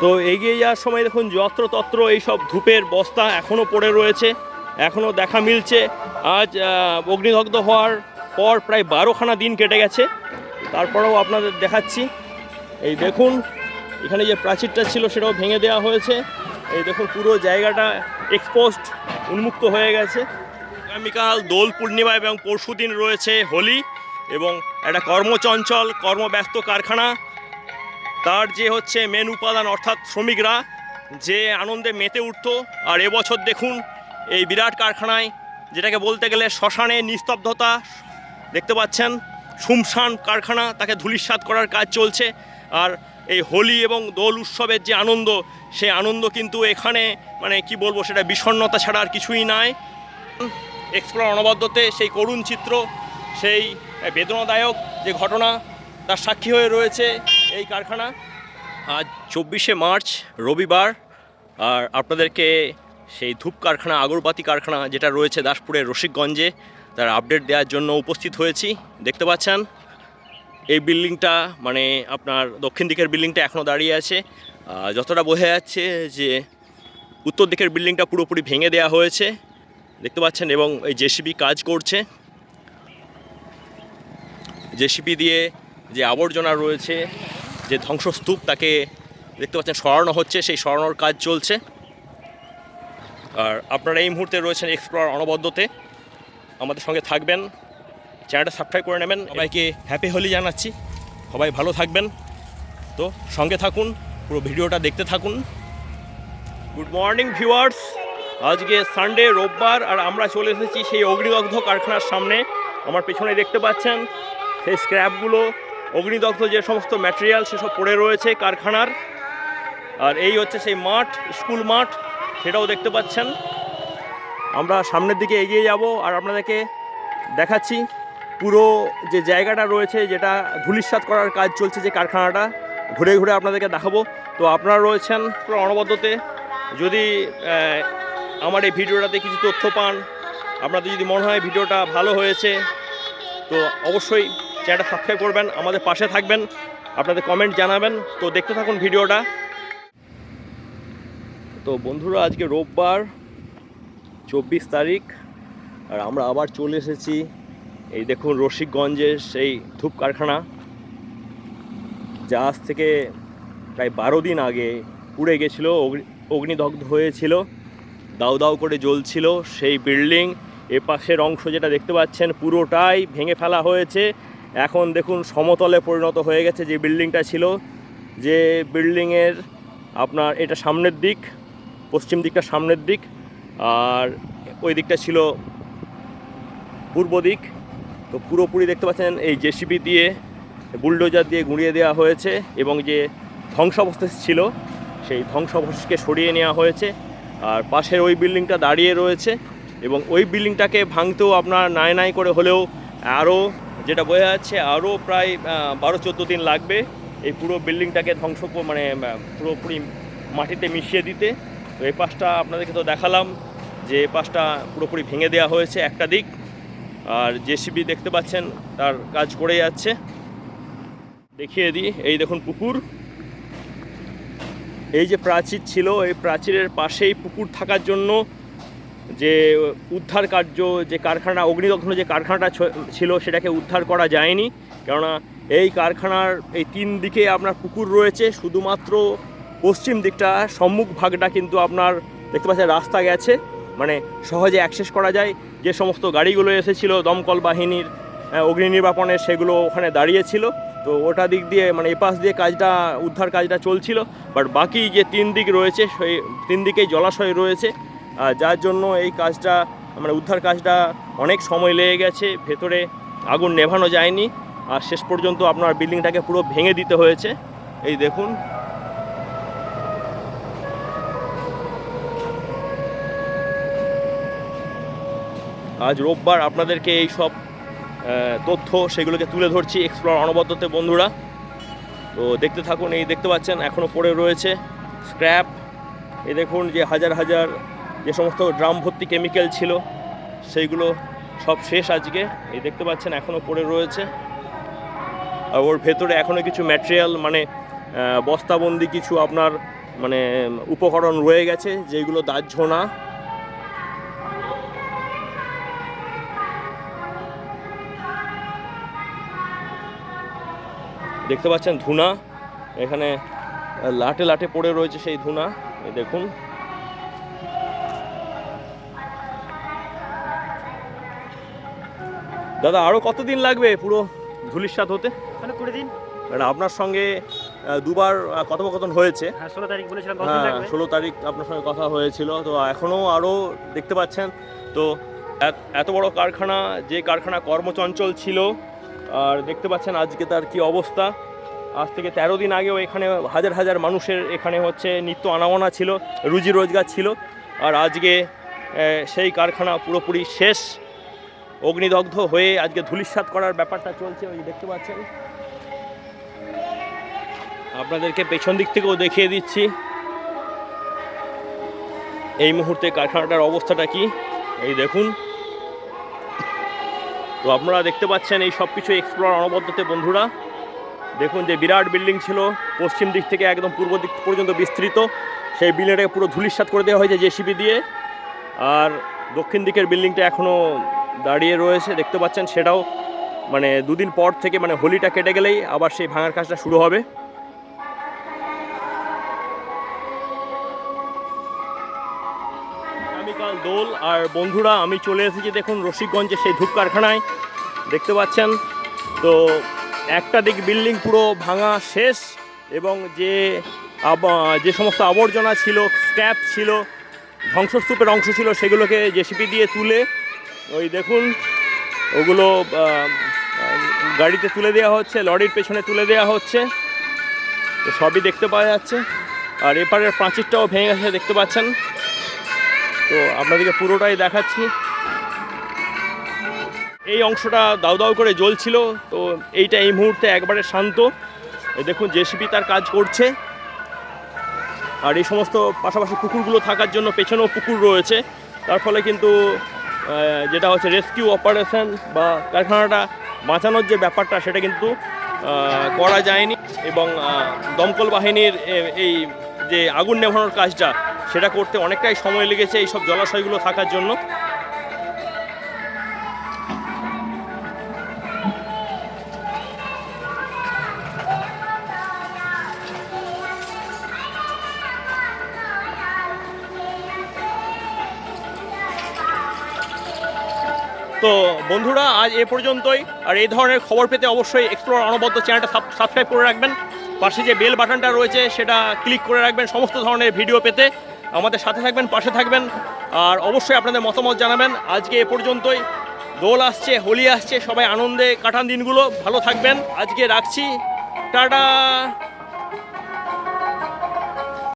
তো এগিয়ে যাওয়ার সময় দেখুন, যত্রতত্র এইসব ধূপের বস্তা এখনও পড়ে রয়েছে এখনও দেখা মিলছে। আজ অগ্নিদগ্ধ হওয়ার পর প্রায় বারোখানা দিন কেটে গেছে। তারপরেও আপনাদের দেখাচ্ছি। এই দেখুন, এখানে যে প্রাচীরটা ছিল সেটাও ভেঙে দেওয়া হয়েছে। এই দেখুন, পুরো জায়গাটা এক্সপোজড উন্মুক্ত হয়ে গেছে। আগামীকাল দোল পূর্ণিমা এবং পরশুদিন রয়েছে হোলি এবং একটা কর্মচঞ্চল, কর্মব্যস্ত কারখানা। তার যে হচ্ছে মেন উপাদান অর্থাৎ শ্রমিকরা, যে আনন্দে মেতে উঠতো। আর এবছর দেখুন, এই বিরাট কারখানায়, যেটাকে বলতে গেলে শ্মশানে নিস্তব্ধতা, দেখতে পাচ্ছেন, শুমশান কারখানা, তাকে ধূলিসাৎ করার কাজ চলছে। আর এই হোলি এবং দোল উৎসবের যে আনন্দ, সেই আনন্দ কিন্তু এখানে মানে কি বলব, সেটা বিষণ্ণতা ছাড়া আর কিছুই নাই। এক্সপ্লোর অনবদ্যতে সেই করুণ চিত্র, সেই বেদনাদায়ক যে ঘটনা, তার সাক্ষী হয়ে রয়েছে এই কারখানা। আজ চব্বিশে মার্চ, রবিবার, আর আপনাদেরকে সেই ধূপ কারখানা, আগরবাতি কারখানা যেটা রয়েছে দাসপুরের রসিকগঞ্জে, তার আপডেট দেওয়ার জন্য উপস্থিত হয়েছি। দেখতে পাচ্ছেন, এই বিল্ডিংটা মানে আপনার দক্ষিণ দিকের বিল্ডিংটা এখনও দাঁড়িয়ে আছে। যতটা বোঝা যাচ্ছে যে উত্তর দিকের বিল্ডিংটা পুরোপুরি ভেঙে দেওয়া হয়েছে। দেখতে পাচ্ছেন, এবং এই জেসিবি কাজ করছে। জেসিবি দিয়ে যে আবর্জনা রয়েছে যে ধ্বংসস্তূপ তাকে দেখতে পাচ্ছেন সরানো হচ্ছে, সেই সরানোর কাজ চলছে। আর আপনারা এই মুহূর্তে রয়েছেন এক্সপ্লোর অনবদ্যতে। আমাদের সঙ্গে থাকবেন, চ্যানেলটা সাবস্ক্রাইব করে নেবেন। সবাইকে হ্যাপি হোলি জানাচ্ছি। সবাই ভালো থাকবেন। তো সঙ্গে থাকুন, পুরো ভিডিওটা দেখতে থাকুন। গুড মর্নিং ভিউয়ার্স আজকে সানডে রোববার, আর আমরা চলে এসেছি সেই অগ্নিদগ্ধ কারখানার সামনে। আমার পেছনে দেখতে পাচ্ছেন, সেই স্ক্র্যাপগুলো অগ্নিদগ্ধ যে সমস্ত ম্যাটেরিয়াল সেসব পড়ে রয়েছে কারখানার, আর এই হচ্ছে সেই মাঠ, স্কুল মাঠ, সেটাও দেখতে পাচ্ছেন। আমরা সামনের দিকে এগিয়ে যাব আর আপনাদেরকে দেখাচ্ছি পুরো যে জায়গাটা রয়েছে যেটা ধুলিস্বাদ করার কাজ চলছে যে কারখানাটা, ঘুরে ঘুরে আপনাদেরকে দেখাবো। তো আপনারা রয়েছেন পুরো অনবদ্যতে। যদি আমার এই ভিডিওটাতে কিছু তথ্য পান, আপনাদের যদি মনে হয় ভিডিওটা ভালো হয়েছে, তো অবশ্যই চ্যানেলটা সাবস্ক্রাইব করবেন, আমাদের পাশে থাকবেন, আপনাদের কমেন্ট জানাবেন। তো দেখতে থাকুন ভিডিওটা। তো বন্ধুরা, আজকে রোববার, চব্বিশ তারিখ, আর আমরা আবার চলে এসেছি এই দেখুন রসিকগঞ্জের সেই ধূপ কারখানা, যা আজ থেকে প্রায় বারো দিন আগে পুড়ে গেছিল, অগ্নি, অগ্নিদগ্ধ হয়েছিল, দাউ দাউ করে জ্বলছিল সেই বিল্ডিং এ পাশের অংশ যেটা দেখতে পাচ্ছেন, পুরোটাই ভেঙে ফেলা হয়েছে। এখন দেখুন সমতলে পরিণত হয়ে গেছে যে বিল্ডিংটা ছিল, যে বিল্ডিংয়ের আপনার এটা সামনের দিক, পশ্চিম দিকটা সামনের দিক, আর ওই দিকটা ছিল পূর্ব দিক। তো পুরোপুরি দেখতে পাচ্ছেন এই জেসিবি দিয়ে, বুলডোজার দিয়ে গুঁড়িয়ে দেওয়া হয়েছে এবং যে ধ্বংসাবশেষ ছিল, সেই ধ্বংসাবশেষকে সরিয়ে নেওয়া হয়েছে। আর পাশের ওই বিল্ডিংটা দাঁড়িয়ে রয়েছে এবং ওই বিল্ডিংটাকে ভাঙতেও আপনার নাই নাই করে হলেও আরও যেটা বোঝা যাচ্ছে আরও প্রায় বারো চোদ্দ দিন লাগবে এই পুরো বিল্ডিংটাকে ধ্বংস মানে পুরোপুরি মাটিতে মিশিয়ে দিতে। তো এই পাশটা আপনাদেরকে তো দেখালাম যে এই পাশটা পুরোপুরি ভেঙে দেওয়া হয়েছে একটা দিক। আর জেসিবি দেখতে পাচ্ছেন, তার কাজ করে যাচ্ছে। দেখিয়ে দিই, এই দেখুন পুকুর। এই যে প্রাচীর ছিল, এই প্রাচীরের পাশেই পুকুর থাকার জন্য যে উদ্ধার কার্য, যে কারখানা অগ্নিদগ্ধ যে কারখানাটা ছিল সেটাকে উদ্ধার করা যায়নি। কেননা এই কারখানার এই তিন দিকে আপনার পুকুর রয়েছে, শুধুমাত্র পশ্চিম দিকটা, সম্মুখ ভাগটা কিন্তু আপনার দেখতে পাচ্ছেন রাস্তা গেছে। মানে সহজে অ্যাক্সেস করা যায়। যে সমস্ত গাড়িগুলো এসেছিল, দমকল বাহিনীর অগ্নি নির্বাপনের, সেগুলো ওখানে দাঁড়িয়েছিল। তো ওটা দিক দিয়ে মানে এপাশ দিয়ে কাজটা, উদ্ধার কাজটা চলছিল। বাট বাকি যে তিন দিক রয়েছে, সেই তিন দিকেই জলাশয় রয়েছে। যার জন্য এই কাজটা মানে উদ্ধার কাজটা অনেক সময় লেগে গেছে, ভেতরে আগুন নেভানো যায়নি, আর শেষ পর্যন্ত আপনার বিল্ডিংটাকে পুরো ভেঙে দিতে হয়েছে। এই দেখুন। আজ রোববার আপনাদেরকে এই সব তথ্য সেগুলোকে তুলে ধরছি এক্সপ্লোর অনবদ্যতে, বন্ধুরা। তো দেখতে থাকুন, এই দেখতে পাচ্ছেন এখনও পড়ে রয়েছে। স্ক্র্যাপ এই দেখুন যে হাজার হাজার যে সমস্ত ড্রাম ভর্তি কেমিক্যাল ছিল, সেইগুলো সব শেষ আজকে। এই দেখতে পাচ্ছেন এখনও পড়ে রয়েছে। আর ওর ভেতরে এখনও কিছু ম্যাটেরিয়াল মানে বস্তাবন্দি কিছু আপনার মানে উপকরণ রয়ে গেছে, যেগুলো দাহ্য না। দেখতে পাচ্ছেন ধুনা, এখানে লাটে লাটে পড়ে রয়েছে সেই ধুনা দেখুন। দাদা আরও কতদিন লাগবে পুরো ধুলির ধুলিস্বাদ হতে? মানে কুড়ি দিন। মানে আপনার সঙ্গে দুবার কথোপকথন হয়েছে। হ্যাঁ ষোলো তারিখ বলেছিলাম হ্যাঁ ষোলো তারিখ আপনার সঙ্গে কথা হয়েছিল। তো এখনও আরও দেখতে পাচ্ছেন। তো এত- এত বড় কারখানা যে কারখানা কর্মচঞ্চল ছিল আর দেখতে পাচ্ছেন আজকে তার কি অবস্থা। আজ থেকে তেরো দিন আগেও এখানে হাজার হাজার মানুষের এখানে হচ্ছে নিত্য আনাগোনা ছিল রুজি রোজগার ছিল। আর আজকে সেই কারখানা পুরোপুরি শেষ। অগ্নিদগ্ধ হয়ে আজকে ধূলিসাৎ করার ব্যাপারটা চলছে, ওই দেখতে পাচ্ছেন। আপনাদেরকে পেছন দিক থেকেও দেখিয়ে দিচ্ছি। এই মুহূর্তে কারখানাটার অবস্থাটা কি? এই দেখুন। তো আপনারা দেখতে পাচ্ছেন এই সব কিছু এক্সপ্লোর অনবদ্যতে, বন্ধুরা। দেখুন যে বিরাট বিল্ডিং ছিল, পশ্চিম দিক থেকে একদম পূর্ব দিক পর্যন্ত বিস্তৃত। সেই বিল্ডিংটাকে পুরো ধুলিসাৎ করে দেওয়া হয়েছে জেসিবি দিয়ে। আর দক্ষিণ দিকের বিল্ডিংটা এখনও দাঁড়িয়ে রয়েছে, দেখতে পাচ্ছেন সেটাও মানে দুদিন পর থেকে মানে হোলিটা কেটে গেলেই আবার সেই ভাঙার কাজটা শুরু হবে। আগামীকাল দোল আর বন্ধুরা, আমি চলে এসেছি দেখুন রসিকগঞ্জে সেই ধূপ কারখানায়, দেখতে পাচ্ছেন। তো একটা দিক বিল্ডিং পুরো ভাঙা শেষ এবং যে যে সমস্ত আবর্জনা ছিল, স্ক্র্যাপ ছিল, ধ্বংসস্তূপের অংশ ছিল, সেগুলোকে জেসিপি দিয়ে তুলে ওই দেখুন, ওগুলো গাড়িতে তুলে দেওয়া হচ্ছে, লরির পেছনে তুলে দেওয়া হচ্ছে। তো সবই দেখতে পাওয়া যাচ্ছে। আর এপারের প্রাচীরটাও ভেঙে গেছে, দেখতে পাচ্ছেন? তো আপনাদেরকে পুরোটাই দেখাচ্ছি। এই অংশটা দাউ দাউ করে জ্বলছিল, তো এইটা এই মুহূর্তে একবারে শান্ত। দেখুন জেসিপি তার কাজ করছে। আর এই সমস্ত পাশাপাশি পুকুরগুলো থাকার জন্য পেছনেও পুকুর রয়েছে। তার ফলে কিন্তু যেটা হচ্ছে রেস্কিউ অপারেশন বা কারখানাটা বাঁচানোর যে ব্যাপারটা, সেটা কিন্তু করা যায়নি এবং দমকল বাহিনীর এই যে আগুন নেভানোর কাজটা, সেটা করতে অনেকটাই সময় লেগেছে এইসব জলাশয়গুলো থাকার জন্য। তো বন্ধুরা, আজ এ পর্যন্তই। আর এই ধরনের খবর পেতে অবশ্যই এক্সপ্লোর অনবদ্য চ্যানেলটা সাবস্ক্রাইব করে রাখবেন। পাশে যে বেল বাটনটা রয়েছে, সেটা ক্লিক করে রাখবেন সমস্ত ধরনের ভিডিও পেতে। আমাদের সাথে থাকবেন, পাশে থাকবেন। আর অবশ্যই আপনাদের মতামত জানাবেন। আজকে এ পর্যন্তই। দোল আসছে, হোলি আসছে, সবাই আনন্দে কাটান দিনগুলো। ভালো থাকবেন। আজকে রাখছি। টাটা!